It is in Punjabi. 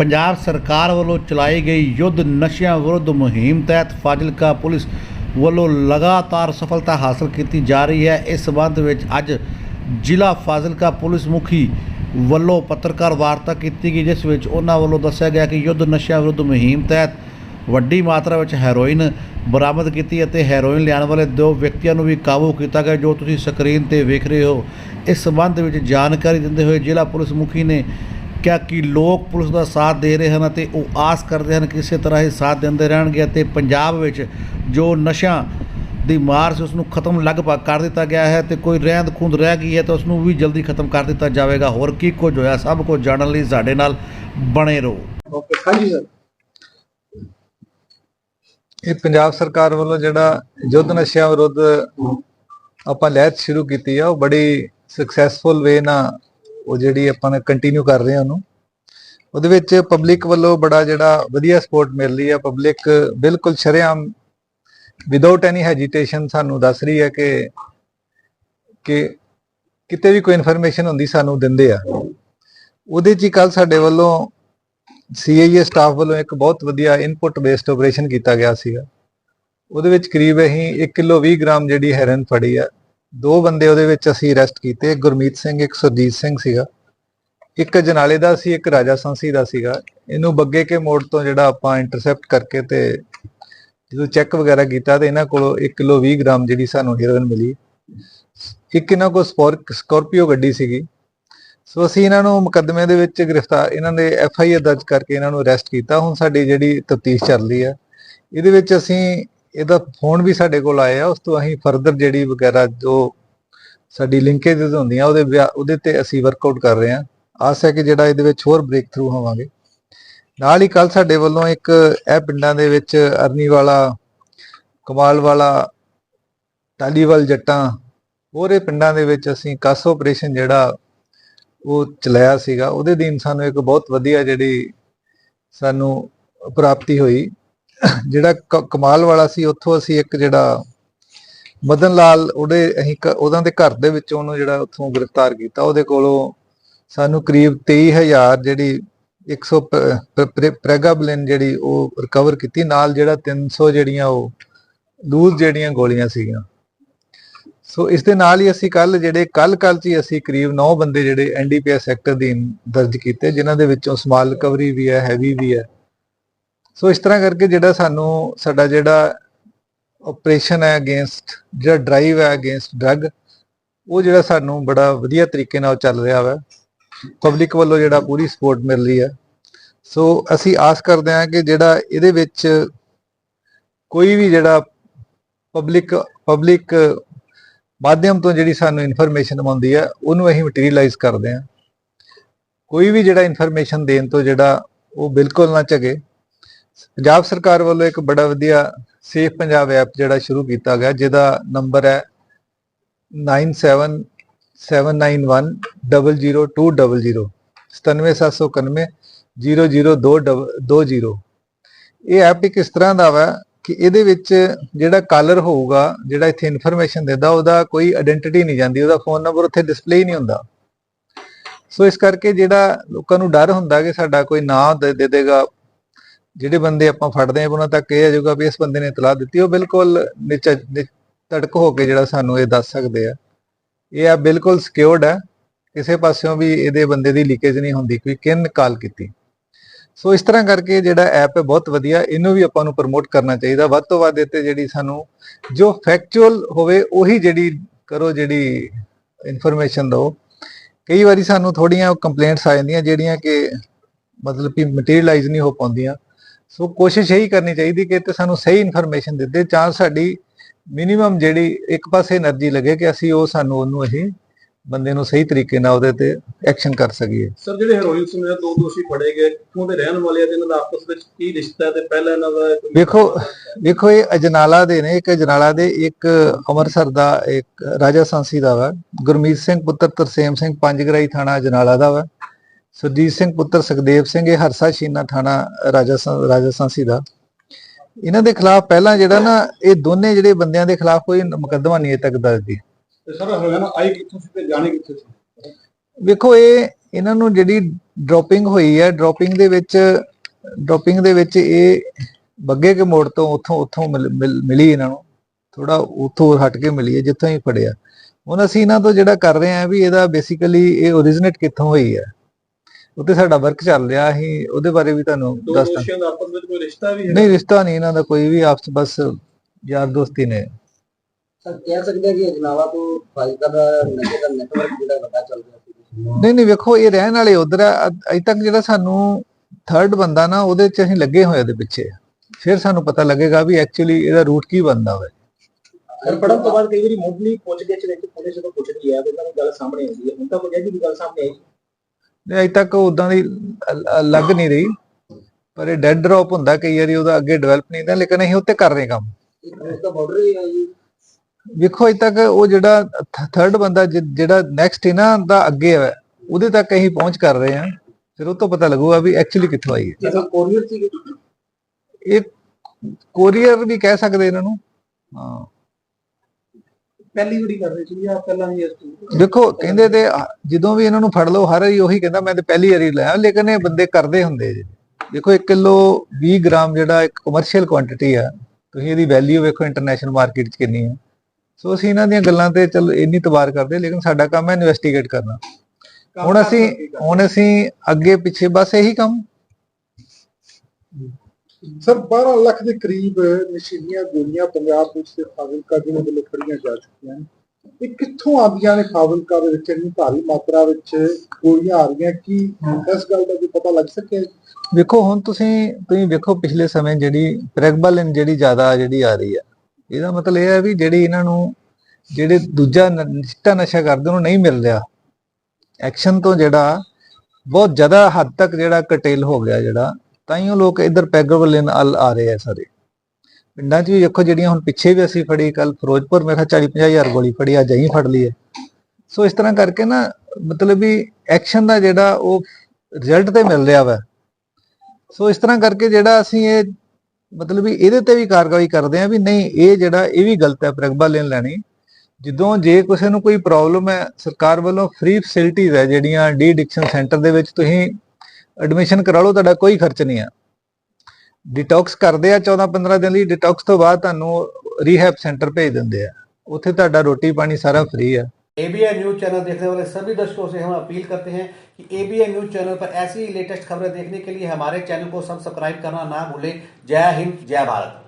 ਪੰਜਾਬ ਸਰਕਾਰ ਵੱਲੋਂ ਚਲਾਈ ਗਈ ਯੁੱਧ ਨਸ਼ਿਆਂ ਵਿਰੁੱਧ ਮੁਹਿੰਮ ਤਹਿਤ ਫਾਜ਼ਿਲਕਾ ਪੁਲਿਸ ਵੱਲੋਂ ਲਗਾਤਾਰ ਸਫਲਤਾ ਹਾਸਲ ਕੀਤੀ ਜਾ ਰਹੀ ਹੈ। ਇਸ ਸਬੰਧ ਵਿੱਚ ਅੱਜ ਜ਼ਿਲ੍ਹਾ ਫਾਜ਼ਿਲਕਾ ਪੁਲਿਸ ਮੁਖੀ ਵੱਲੋਂ ਪੱਤਰਕਾਰ ਵਾਰਤਾ ਕੀਤੀ ਗਈ, ਜਿਸ ਵਿੱਚ ਉਹਨਾਂ ਵੱਲੋਂ ਦੱਸਿਆ ਗਿਆ ਕਿ ਯੁੱਧ ਨਸ਼ਿਆਂ ਵਿਰੁੱਧ ਮੁਹਿੰਮ ਤਹਿਤ ਵੱਡੀ ਮਾਤਰਾ ਵਿੱਚ ਹੈਰੋਇਨ ਬਰਾਮਦ ਕੀਤੀ ਅਤੇ ਹੈਰੋਇਨ ਲਿਆਉਣ ਵਾਲੇ ਦੋ ਵਿਅਕਤੀਆਂ ਨੂੰ ਵੀ ਕਾਬੂ ਕੀਤਾ ਗਿਆ, ਜੋ ਤੁਸੀਂ ਸਕਰੀਨ ਤੇ ਵੇਖ ਰਹੇ ਹੋ। ਇਸ ਸਬੰਧ ਵਿੱਚ ਜਾਣਕਾਰੀ ਦਿੰਦੇ ਹੋਏ ਜ਼ਿਲ੍ਹਾ ਪੁਲਿਸ ਮੁਖੀ ਨੇ ਕਿਹਾ ਕਿ ਲੋਕ ਪੁਲਿਸ ਦਾ ਸਾਥ ਦੇ ਰਹੇ ਹਨ ਅਤੇ ਉਹ ਆਸ ਕਰਦੇ ਹਨ ਕਿ ਇਸੇ ਤਰ੍ਹਾਂ ਹੀ ਸਾਥ ਦਿੰਦੇ ਰਹਿਣਗੇ ਅਤੇ ਪੰਜਾਬ ਵਿੱਚ ਜੋ ਨਸ਼ਾ ਦੀ ਮਾਰ ਸੀ ਉਸ ਨੂੰ ਖਤਮ ਲਗਭਗ ਕਰ ਦਿੱਤਾ ਗਿਆ ਹੈ ਤੇ ਕੋਈ ਰਹਿੰਦ ਖੂੰਦ ਰਹਿ ਗਈ ਹੈ ਤਾਂ ਉਸ ਨੂੰ ਵੀ ਜਲਦੀ ਖਤਮ ਕਰ ਦਿੱਤਾ ਜਾਵੇਗਾ। ਹੋਰ ਕੀ ਕੁਝ ਹੋਇਆ? ਸਭ ਕੁਝ ਜਾਣਨ ਲਈ ਸਾਡੇ ਨਾਲ ਬਣੇ ਰਹੋ। ਓਕੇ ਹਾਂਜੀ ਸਰ। ਇਹ ਪੰਜਾਬ ਸਰਕਾਰ ਵੱਲੋਂ ਜਿਹੜਾ ਯੁੱਧ ਨਸ਼ਿਆਂ ਵਿਰੁੱਧ ਆਪਾਂ ਲਹਿਰ ਸ਼ੁਰੂ ਕੀਤੀ ਆ ਉਹ ਬੜੀ ਸਕਸੈਸਫੁਲ ਵੇ ਨਾਲ ਉਹ ਜਿਹੜੀ ਆਪਾਂ ਨੇ ਕੰਟੀਨਿਊ ਕਰ ਰਹੇ ਹਾਂ ਉਹਨੂੰ, ਉਹਦੇ ਵਿੱਚ ਪਬਲਿਕ ਵੱਲੋਂ ਬੜਾ ਜਿਹੜਾ ਵਧੀਆ ਸਪੋਰਟ ਮਿਲ ਰਹੀ ਹੈ। ਪਬਲਿਕ ਬਿਲਕੁਲ ਸ਼ਰੇਆਮ ਵਿਦਆਊਟ ਐਨੀ ਹੈਜੀਟੇਸ਼ਨ ਸਾਨੂੰ ਦੱਸ ਰਹੀ ਹੈ ਕਿ ਕਿ ਕਿਤੇ ਵੀ ਕੋਈ ਇਨਫੋਰਮੇਸ਼ਨ ਹੁੰਦੀ ਸਾਨੂੰ ਦਿੰਦੇ ਆ। ਉਹਦੇ 'ਚ ਹੀ ਕੱਲ ਸਾਡੇ ਵੱਲੋਂ ਸੀਆਈਏ ਸਟਾਫ ਵੱਲੋਂ ਇੱਕ ਬਹੁਤ ਵਧੀਆ ਇਨਪੁਟ ਬੇਸਡ ਆਪਰੇਸ਼ਨ ਕੀਤਾ ਗਿਆ ਸੀਗਾ। ਉਹਦੇ ਵਿੱਚ ਕਰੀਬ ਅਸੀਂ 1 ਕਿਲੋ 20 ਗ੍ਰਾਮ ਜਿਹੜੀ ਹੈਰਨ ਫੜੀ ਆ। ਦੋ ਬੰਦੇ ਉਹਦੇ ਵਿੱਚ ਅਸੀਂ ਅਰੈਸਟ ਕੀਤੇ, ਇੱਕ ਗੁਰਮੀਤ ਸਿੰਘ, ਇੱਕ ਸੁਰਜੀਤ ਸਿੰਘ ਸੀਗਾ। ਇੱਕ ਜਨਾਲੇ ਦਾ ਸੀ, ਇੱਕ ਰਾਜਾ ਸੰਸੀ ਦਾ ਸੀਗਾ। ਇਹਨੂੰ ਬੱਗੇ ਕੇ ਮੋੜ ਤੋਂ ਜਿਹੜਾ ਆਪਾਂ ਇੰਟਰਸੈਪਟ ਕਰਕੇ ਤੇ ਜਦੋਂ ਚੈੱਕ ਵਗੈਰਾ ਕੀਤਾ ਤੇ ਇਹਨਾਂ ਕੋਲੋਂ 1 ਕਿਲੋ 20 ਗ੍ਰਾਮ ਜਿਹੜੀ ਸਾਨੂੰ ਹੀਰੋਇਨ ਮਿਲੀ। ਇੱਕ ਇਹਨਾਂ ਕੋਲ ਸਪੋਰ- ਸਕਾਰਪੀਓ ਗੱਡੀ ਸੀਗੀ। ਸੋ ਅਸੀਂ ਇਹਨਾਂ ਨੂੰ ਮੁਕੱਦਮੇ ਦੇ ਵਿੱਚ ਗ੍ਰਿਫਤਾਰ, ਇਹਨਾਂ ਦੇ ਐਫ ਆਈ ਆਰ ਦਰਜ ਕਰਕੇ ਇਹਨਾਂ ਨੂੰ ਅਰੈਸਟ ਕੀਤਾ। ਹੁਣ ਸਾਡੀ ਜਿਹੜੀ ਤਫਤੀਸ਼ ਚੱਲ ਰਹੀ ਹੈ ਇਹਦੇ ਵਿੱਚ ਅਸੀਂ ਇਹਦਾ ਫੋਨ ਵੀ ਸਾਡੇ ਕੋਲ ਆਇਆ, ਉਸ ਤੋਂ ਅਸੀਂ ਫਰਦਰ ਜਿਹੜੀ ਵਗੈਰਾ ਜੋ ਸਾਡੀ ਲਿੰਕੇजेस ਹੁੰਦੀਆਂ, ਉਹਦੇ ਵਿਆ- ਉਹਦੇ ਤੇ ਅਸੀਂ ਵਰਕਆਊਟ ਕਰ ਰਹੇ ਹਾਂ। ਆਸ ਹੈ ਕਿ ਜਿਹੜਾ ਇਹਦੇ ਵਿੱਚ ਹੋਰ ਬ੍ਰੇਕ ਥਰੂ ਹੋਵਾਂਗੇ। ਨਾਲ ਹੀ ਕੱਲ ਸਾਡੇ ਵੱਲੋਂ ਇੱਕ, ਇਹ ਪਿੰਡਾਂ ਦੇ ਵਿੱਚ ਅਰਨੀ ਵਾਲਾ, ਕਮਾਲ ਵਾਲਾ, ਟਾਲੀਵਾਲ ਜੱਟਾਂ ਹੋਰੇ ਪਿੰਡਾਂ ਦੇ ਵਿੱਚ ਅਸੀਂ ਕਸ ਆਪਰੇਸ਼ਨ ਜਿਹੜਾ ਉਹ ਚਲਾਇਆ ਸੀਗਾ। ਉਹਦੇ ਦਿਨ ਸਾਨੂੰ ਇੱਕ ਬਹੁਤ ਵਧੀਆ ਜਿਹੜੀ ਸਾਨੂੰ ਪ੍ਰਾਪਤੀ ਹੋਈ। ਜਿਹੜਾ ਕ- ਕਮਾਲ ਵਾਲਾ ਸੀ, ਉੱਥੋਂ ਅਸੀਂ ਇੱਕ ਜਿਹੜਾ ਮਦਨ ਲਾਲ, ਉਹਦੇ ਅਸੀਂ ਉਹਨਾਂ ਦੇ ਘਰ ਦੇ ਵਿੱਚ ਉਹਨੂੰ ਜਿਹੜਾ ਉੱਥੋਂ ਗ੍ਰਿਫਤਾਰ ਕੀਤਾ। ਉਹਦੇ ਕੋਲੋਂ ਸਾਨੂੰ ਕਰੀਬ 23000 ਜਿਹੜੀ 100 ਪ੍ਰੈਗਾਬਲਿਨ ਜਿਹੜੀ ਉਹ ਰਿਕਵਰ ਕੀਤੀ। ਨਾਲ ਜਿਹੜਾ 300 ਜਿਹੜੀਆਂ ਉਹ ਦੂਰ ਜਿਹੜੀਆਂ ਗੋਲੀਆਂ ਸੀਗੀਆਂ। ਸੋ ਇਸ ਦੇ ਨਾਲ ਹੀ ਅਸੀਂ ਕੱਲ ਜਿਹੜੇ ਕੱਲ ਕੱਲ ਚ ਹੀ ਅਸੀਂ ਕਰੀਬ 9 ਬੰਦੇ ਜਿਹੜੇ ਐਨਡੀਪੀਐਸ ਸੈਕਟਰ ਦੀ ਦਰਜ ਕੀਤੇ, ਜਿਨ੍ਹਾਂ ਦੇ ਵਿੱਚੋਂ ਸਮਾਲ ਰਿਕਵਰੀ ਵੀ ਹੈ, ਹੈਵੀ ਵੀ ਹੈ। ਸੋ ਇਸ ਤਰ੍ਹਾਂ ਕਰਕੇ ਜਿਹੜਾ ਸਾਨੂੰ ਸਾਡਾ ਜਿਹੜਾ ਆਪਰੇਸ਼ਨ ਹੈ ਅਗੇਂਸਟ ਜਿਹੜਾ ਡਰਾਈਵ ਹੈ ਅਗੇਂਸਟ ਡਰੱਗ ਉਹ ਜਿਹੜਾ ਸਾਨੂੰ ਬੜਾ ਵਧੀਆ ਤਰੀਕੇ ਨਾਲ ਚੱਲ ਰਿਹਾ ਵਾ। ਪਬਲਿਕ ਵੱਲੋਂ ਜਿਹੜਾ ਪੂਰੀ ਸਪੋਰਟ ਮਿਲ ਰਹੀ ਹੈ। ਸੋ ਅਸੀਂ ਆਸ ਕਰਦੇ ਹਾਂ ਕਿ ਜਿਹੜਾ ਇਹਦੇ ਵਿੱਚ ਕੋਈ ਵੀ ਜਿਹੜਾ ਪਬਲਿਕ ਪਬਲਿਕ ਮਾਧਿਅਮ ਤੋਂ ਜਿਹੜੀ ਸਾਨੂੰ ਇਨਫੋਰਮੇਸ਼ਨ ਆਉਂਦੀ ਹੈ, ਉਹਨੂੰ ਅਸੀਂ ਮਟੀਰੀਅਲਾਈਜ਼ ਕਰਦੇ ਹਾਂ। ਕੋਈ ਵੀ ਜਿਹੜਾ ਇਨਫੋਰਮੇਸ਼ਨ ਦੇਣ ਤੋਂ ਜਿਹੜਾ ਉਹ ਬਿਲਕੁਲ ਨਾ ਝਗੇ ਪੰਜਾਬ ਸਰਕਾਰ ਵੱਲੋਂ ਇੱਕ ਬੜਾ ਵਧੀਆ ਸੇਫ ਪੰਜਾਬ ਐਪ ਜਿਹੜਾ ਸ਼ੁਰੂ ਕੀਤਾ ਗਿਆ, ਜਿਹਦਾ ਨੰਬਰ ਹੈ 9779100200 97791 00220 ਇਹ ਐਪ ਇੱਕ ਇਸ ਤਰ੍ਹਾਂ ਦਾ ਵਾ ਕਿ ਇਹਦੇ ਵਿੱਚ ਜਿਹੜਾ ਕਾਲਰ ਹੋਊਗਾ, ਜਿਹੜਾ ਇੱਥੇ ਇਨਫੋਰਮੇਸ਼ਨ ਦਿੰਦਾ, ਉਹਦਾ ਕੋਈ ਆਇਡੈਂਟੀਟੀ ਨਹੀਂ ਜਾਂਦੀ, ਉਹਦਾ ਫੋਨ ਨੰਬਰ ਉੱਥੇ ਡਿਸਪਲੇ ਨਹੀਂ ਹੁੰਦਾ। ਸੋ ਇਸ ਕਰਕੇ ਜਿਹੜਾ ਲੋਕਾਂ ਨੂੰ ਡਰ ਹੁੰਦਾ ਕਿ ਸਾਡਾ ਕੋਈ ਨਾਂ ਦੇ ਦੇ ਦੇਗਾ ਜਿਹੜੇ ਬੰਦੇ ਆਪਾਂ ਫੜਦੇ ਆ ਉਹਨਾਂ ਤੱਕ ਇਹ ਆ ਜਾਊਗਾ ਵੀ ਇਸ ਬੰਦੇ ਨੇ ਇਤਲਾਹ ਦਿੱਤੀ, ਉਹ ਬਿਲਕੁਲ ਨਿਚ ਨਿ- ਤੜਕ ਹੋ ਕੇ ਜਿਹੜਾ ਸਾਨੂੰ ਇਹ ਦੱਸ ਸਕਦੇ ਆ। ਇਹ ਆ ਬਿਲਕੁਲ ਸਿਕਿਉਰਡ ਹੈ ਕਿਸੇ ਪਾਸਿਓਂ ਵੀ ਇਹਦੇ ਬੰਦੇ ਦੀ ਲੀਕੇਜ ਨਹੀਂ ਹੁੰਦੀ, ਕੋਈ ਕਿੰਨ ਕਾਲ ਕੀਤੀ। ਸੋ ਇਸ ਤਰ੍ਹਾਂ ਕਰਕੇ ਜਿਹੜਾ ਐਪ ਹੈ ਬਹੁਤ ਵਧੀਆ, ਇਹਨੂੰ ਵੀ ਆਪਾਂ ਨੂੰ ਪ੍ਰਮੋਟ ਕਰਨਾ ਚਾਹੀਦਾ। ਵੱਧ ਤੋਂ ਵੱਧ ਇੱਥੇ ਜਿਹੜੀ ਸਾਨੂੰ ਜੋ ਫੈਕਚੁਅਲ ਹੋਵੇ, ਉਹੀ ਜਿਹੜੀ ਕਰੋ ਜਿਹੜੀ ਇਨਫੋਰਮੇਸ਼ਨ ਦਿਓ। ਕਈ ਵਾਰੀ ਸਾਨੂੰ ਥੋੜੀਆਂ ਕੰਪਲੇਂਟਸ ਆ ਜਾਂਦੀਆਂ, ਜਿਹੜੀਆਂ ਕਿ ਮਤਲਬ ਕਿ ਮਟੀਰੀਅਲਾਈਜ਼ ਨਹੀਂ ਹੋ ਪਾਉਂਦੀਆਂ। ਸੋ ਕੋਸ਼ਿਸ਼ ਇਹੀ ਕਰਨੀ ਚਾਹੀਦੀ ਕਿ ਤੇ ਸਾਨੂੰ ਸਹੀ ਇਨਫੋਰਮੇਸ਼ਨ ਦਿੱਤੇ ਚਾਹ ਸਾਡੀ ਮਿਨੀਮਮ ਜਿਹੜੀ ਇੱਕ ਪਾਸੇ એનર્ਜੀ ਲੱਗੇ ਕਿ ਅਸੀਂ ਉਹ ਸਾਨੂੰ ਉਹਨੂੰ ਅਸੀਂ ਬੰਦੇ ਨੂੰ ਸਹੀ ਤਰੀਕੇ ਨਾਲ ਉਹਦੇ ਤੇ ਐਕਸ਼ਨ ਕਰ ਸਕੀਏ। ਸਰ ਜਿਹੜੇ ਹੈਰੋਇਨ ਸਮੇਤ ਦੋ ਦੋਸ਼ੀ ਫੜੇ ਗਏ। ਕਿਉਂ ਦੇ ਰਹਿਣ ਵਾਲੇ ਆ? ਤੇ ਦਾ ਆਪਸ ਵਿੱਚ ਕੀ ਰਿਸ਼ਤਾ ਹੈ? ਤੇ ਪਹਿਲਾਂ ਇਹਨਾਂ ਦਾ ਵੇਖੋ ਵੇਖੋ ਇਹ ਅਜਨਾਲਾ ਦੇ ਨੇ। ਇੱਕ ਅਜਨਾਲਾ ਦੇ ਇੱਕ ਅਮਰਸਰ ਦਾ ਇੱਕ ਰਾਜਾ ਸੰਸੀ ਦਾ ਵਾ। ਗੁਰਮੀਤ ਸਿੰਘ ਪੁੱਤਰ ਤਰਸੇਮ ਸਿੰਘ ਪੰਜਗਰਾਈ ਥਾਣਾ ਅਜਨਾਲਾ ਦਾ ਵਾ। ਸੁਰਜੀਤ ਸਿੰਘ ਪੁੱਤਰ ਸੁਖਦੇਵ ਸਿੰਘ ਇਹ ਹਰਸਾ ਸ਼ੀਨਾ ਥਾਣਾ ਰਾਜਾ ਸਾਂ- ਰਾਜਾ ਸਾਂਸੀ ਦਾ। ਇਹਨਾਂ ਦੇ ਖਿਲਾਫ ਪਹਿਲਾਂ ਜਿਹੜਾ ਨਾ ਇਹ ਦੋਨੇ ਜਿਹੜੇ ਬੰਦਿਆਂ ਦੇ ਖਿਲਾਫ ਕੋਈ ਮੁਕੱਦਮਾ ਨਹੀਂ ਅਜੇ ਤੱਕ ਦਰਜ ਤੇ ਸਰ ਹੈਰੋਇਨ ਆਈ ਕਿੱਥੋਂ ਸੀ ਤੇ ਜਾਣੀ ਕਿੱਥੇ ਸੀ? ਵੇਖੋ ਇਹ ਇਹਨਾਂ ਨੂੰ ਜਿਹੜੀ ਡ੍ਰੌਪਿੰਗ ਹੋਈ ਹੈ ਡ੍ਰੌਪਿੰਗ ਦੇ ਵਿੱਚ ਡ੍ਰੌਪਿੰਗ ਦੇ ਵਿੱਚ ਇਹ ਬੱਗੇ ਕੇ ਮੋੜ ਤੋਂ ਉੱਥੋਂ ਉੱਥੋਂ ਮਿਲ- ਇਹਨਾਂ ਨੂੰ। ਥੋੜਾ ਉੱਥੋਂ ਹਟ ਕੇ ਮਿਲੀ ਹੈ ਜਿੱਥੋਂ ਹੀ ਫੜਿਆ। ਹੁਣ ਅਸੀਂ ਇਹਨਾਂ ਤੋਂ ਜਿਹੜਾ ਕਰ ਰਹੇ ਹਾਂ ਵੀ ਇਹਦਾ ਬੇਸਿਕਲੀ ਇਹ ਓਰੀਜਿਨੇਟ ਕਿੱਥੋਂ ਹੋਈ ਹੈ। ਉੱਤੇ ਸਾਡਾ ਵਰਕ ਚੱਲ ਰਿਹਾ ਅਸੀਂ ਉਹਦੇ ਬਾਰੇ ਵੀ ਤੁਹਾਨੂੰ ਦੋ ਦੱਸਦਾ ਦੋਸ਼ੀਆਂ ਦਾ ਆਪਸ ਵਿੱਚ ਕੋਈ ਰਿਸ਼ਤਾ ਵੀ ਹੈ ਨਹੀਂ ਰਿਸ਼ਤਾ ਨਹੀਂ ਇਹਨਾਂ ਦਾ ਕੋਈ ਵੀ ਆਪਸ ਬਸ ਯਾਰ ਦੋਸਤੀ ਨੇ। ਸਰ ਕਹਿ ਸਕਦੇ ਹਾਂ ਕਿ ਅਜਨਾਲਾ ਤੋਂ ਫਾਜ਼ਿਲਕਾ ਦਾ ਨਸ਼ੇ ਦਾ ਨੈਟਵਰਕ ਜਿਹੜਾ ਵੱਡਾ ਚੱਲ ਰਿਹਾ ਸੀ। ਨਹੀਂ ਨਹੀਂ ਵੇਖੋ ਇਹ ਰਹਿਣ ਵਾਲੇ ਉਧਰ ਅਜੇ ਤੱਕ ਜਿਹੜਾ ਸਾਨੂੰ ਥਰਡ ਬੰਦਾ ਨਾ ਉਹਦੇ 'ਚ ਅਸੀਂ ਲੱਗੇ ਹੋਏ ਉਹਦੇ ਪਿੱਛੇ। ਫਿਰ ਸਾਨੂੰ ਪਤਾ ਲੱਗੇਗਾ ਵੀ ਐਕਚੁਅਲੀ ਇਹਦਾ ਰੂਟ ਕੀ ਬੰਦਾ ਹੋਵੇ ਸਰ ਪੜਨ ਤੋਂ ਬਾਅਦ ਕਈ ਵਾਰੀ ਮੁੱਢਲੀ ਪੁੱਛਗਿੱਛ ਵਿੱਚ ਪੁਲਿਸ ਜਦੋਂ ਪੁੱਛਦੀ ਹੈ ਤਾਂ ਇਹਨਾਂ ਦੀ ਗੱਲ ਸਾਹਮਣੇ ਆਉਂਦੀ ਹੈ ਹੁਣ ਤਾਂ ਕੋਈ ਵੀ ਗੱਲ ਸਾਹਮਣੇ ਆਈ। ਨਹੀਂ, ਅਜੇ ਤੱਕ ਉਦਾਂ ਦੀ ਲੱਗ ਨਹੀਂ ਰਹੀ। ਪਰ ਇਹ ਡੈਡ ਡ੍ਰੌਪ ਹੁੰਦਾ ਕਈ ਵਾਰੀ ਉਹਦਾ ਅੱਗੇ ਡਿਵੈਲਪ ਨਹੀਂ ਹੁੰਦਾ ਲੇਕਿਨ ਅਸੀਂ ਉੱਤੇ ਕਰ ਰਹੇ ਕੰਮ ਹੀ ਹੈ ਵੇਖੋ ਅਜੇ ਤੱਕ ਉਹ ਜਿਹੜਾ ਥਰਡ ਬੰਦਾ ਜਿਹੜਾ ਨੈਕਸਟ ਇਹਨਾਂ ਦਾ ਅੱਗੇ ਹੈ ਉਹਦੇ ਤੱਕ ਅਸੀਂ ਪਹੁੰਚ ਕਰ ਰਹੇ ਹਾਂ। ਫਿਰ ਉਹ ਤੋਂ ਪਤਾ ਲੱਗੂਗਾ ਵੀ ਐਕਚੁਅਲੀ ਕਿੱਥੋਂ ਆਈ ਹੈ। ਕੋਰੀਅਰ ਸੀ ਇਹ ਕੋਰੀਅਰ ਵੀ ਕਹਿ ਸਕਦੇ ਇਹਨਾਂ ਨੂੰ। ਹਾਂ। ਪਹਿਲੀ ਵਾਰੀ ਕਰ ਰਹੇ ਸੀ ਜਾਂ ਪਹਿਲਾਂ ਹੀ ਇਸ ਤੋਂ? ਦੇਖੋ ਕਹਿੰਦੇ ਤੇ ਜਦੋਂ ਵੀ ਇਹਨਾਂ ਨੂੰ ਫੜ ਲਓ ਹਰ ਵਾਰੀ ਉਹੀ ਕਹਿੰਦਾ ਮੈਂ ਤੇ ਪਹਿਲੀ ਵਾਰੀ ਲਿਆ ਲੇਕਿਨ ਇਹ ਬੰਦੇ ਕਰਦੇ ਹੁੰਦੇ ਜੀ। ਦੇਖੋ 1 ਕਿਲੋ 20 ਗ੍ਰਾਮ ਜਿਹੜਾ ਇੱਕ ਕਮਰਸ਼ੀਅਲ ਕੁਆਂਟੀਟੀ ਆ ਤੁਸੀਂ ਇਹਦੀ ਵੈਲਿਊ ਵੇਖੋ ਇੰਟਰਨੈਸ਼ਨਲ ਮਾਰਕੀਟ 'ਚ ਕਿੰਨੀ ਹੈ ਸੋ ਅਸੀਂ ਇਹਨਾਂ ਦੀਆਂ ਗੱਲਾਂ ਤੇ ਚਲ ਇੰਨੀ ਤਬਾਰ ਕਰਦੇ ਲੇਕਿਨ ਸਾਡਾ ਕੰਮ ਹੈ ਇਨਵੈਸਟੀਗੇਟ ਕਰਨਾ। ਹੁਣ ਅਸੀਂ ਹੁਣ ਅਸੀਂ ਅੱਗੇ ਪਿੱਛੇ ਬਸ ਇਹੀ ਕੰਮ ਸਰ 12 ਲੱਖ ਦੇ ਕਰੀਬ ਨਸ਼ੀਲੀਆਂ ਗੋਲੀਆਂ ਪੰਜਾਬ ਵਿੱਚ ਤੇ ਫਾਜ਼ਿਲਕਾ ਜ਼ਿਲ੍ਹੇ ਵੱਲੋਂ ਫੜੀਆਂ ਜਾ ਚੁੱਕੀਆਂ ਨੇ। ਇਹ ਕਿੱਥੋਂ ਆਉਂਦੀਆਂ ਨੇ ਫਾਜ਼ਿਲਕਾ ਦੇ ਵਿੱਚ? ਇੰਨੀ ਭਾਰੀ ਮਾਤਰਾ ਵਿੱਚ ਗੋਲੀਆਂ ਆ ਰਹੀਆਂ, ਕੀ ਇਸ ਗੱਲ ਦਾ ਕੋਈ ਪਤਾ ਲੱਗ ਸਕਿਆ ਵੇਖੋ, ਹੁਣ ਤੁਸੀਂ ਤੁਸੀਂ ਵੇਖੋ ਪਿਛਲੇ ਸਮੇਂ ਜਿਹੜੀ ਪ੍ਰੈਗਬਲਿਨ ਜਿਹੜੀ ਜ਼ਿਆਦਾ ਜਿਹੜੀ ਆ ਰਹੀ ਹੈ ਇਹਦਾ ਮਤਲਬ ਇਹ ਹੈ ਵੀ ਜਿਹੜੀ ਇਹਨਾਂ ਨੂੰ, ਜਿਹੜੇ ਦੂਜਾ ਨ- ਚਿੱਟਾ ਨਸ਼ਾ ਕਰਦੇ ਉਹਨੂੰ ਨਹੀਂ ਮਿਲ ਰਿਹਾ। ਐਕਸ਼ਨ ਤੋਂ ਜਿਹੜਾ ਬਹੁਤ ਜ਼ਿਆਦਾ ਹੱਦ ਤੱਕ ਜਿਹੜਾ ਕਟੇਲ ਹੋ ਗਿਆ ਜਿਹੜਾ। ਤਾਂ ਹੀ ਉਹ ਲੋਕ ਇਧਰ ਪੈਗਬਲਿਨ ਆ ਆ ਰਹੇ ਆ ਸਾਰੇ। ਪਿੰਡਾਂ 'ਚ ਵੀ ਵੇਖੋ ਜਿਹੜੀਆਂ ਹੁਣ ਪਿੱਛੇ ਵੀ ਅਸੀਂ ਫੜੀ ਕੱਲ ਫਿਰੋਜ਼ਪੁਰ ਮੇਖਾ 40 50 ਹਜ਼ਾਰ ਗੋਲੀ ਫੜੀ ਅੱਜ ਅਸੀਂ ਫੜ ਲਈ ਹੈ। ਸੋ ਇਸ ਤਰ੍ਹਾਂ ਕਰਕੇ ਨਾ ਮਤਲਬ ਵੀ ਐਕਸ਼ਨ ਦਾ ਜਿਹੜਾ ਉਹ ਰਿਜ਼ਲਟ ਤੇ ਮਿਲ ਰਿਹਾ ਵਾ। ਸੋ ਇਸ ਤਰ੍ਹਾਂ ਕਰਕੇ ਜਿਹੜਾ ਅਸੀਂ ਇਹ ਮਤਲਬ ਵੀ ਇਹਦੇ ਤੇ ਵੀ ਕਾਰਵਾਈ ਕਰਦੇ ਆ ਵੀ ਨਹੀਂ ਇਹ ਜਿਹੜਾ ਇਹ ਵੀ ਗਲਤ ਹੈ ਪ੍ਰਗਬਾ ਲੈਣ ਲੈਣੀ। ਜਦੋਂ ਜੇ ਕਿਸੇ ਨੂੰ ਕੋਈ ਪ੍ਰੋਬਲਮ ਹੈ ਸਰਕਾਰ ਵੱਲੋਂ ਫ੍ਰੀ ਫੈਸਿਲਿਟੀਜ਼ ਹੈ ਜਿਹੜੀਆਂ ਡੀ ਐਡਿਕਸ਼ਨ ਸੈਂਟਰ ਦੇ ਵਿੱਚ ਤੁਸੀਂ ਐਡਮਿਸ਼ਨ ਕਰਾ ਲਓ ਤੁਹਾਡਾ ਕੋਈ ਖਰਚ ਨਹੀਂ ਆ ਡਿਟੌਕਸ ਕਰਦੇ ਆ 14 15 ਦਿਨ ਲਈ ਡਿਟੌਕਸ ਤੋਂ ਬਾਅਦ ਤੁਹਾਨੂੰ ਰੀਹੈਬ ਸੈਂਟਰ ਭੇਜ ਦਿੰਦੇ ਆ ਉੱਥੇ ਤੁਹਾਡਾ ਰੋਟੀ ਪਾਣੀ ਸਾਰਾ ਫ੍ਰੀ ਆ एबीएन न्यूज चैनल देखने वाले सभी दर्शकों से हम अपील करते हैं कि एबीएन न्यूज चैनल पर ऐसी लेटेस्ट खबरें देखने के लिए हमारे चैनल को सब्सक्राइब करना ना भूलें जय हिंद जय भारत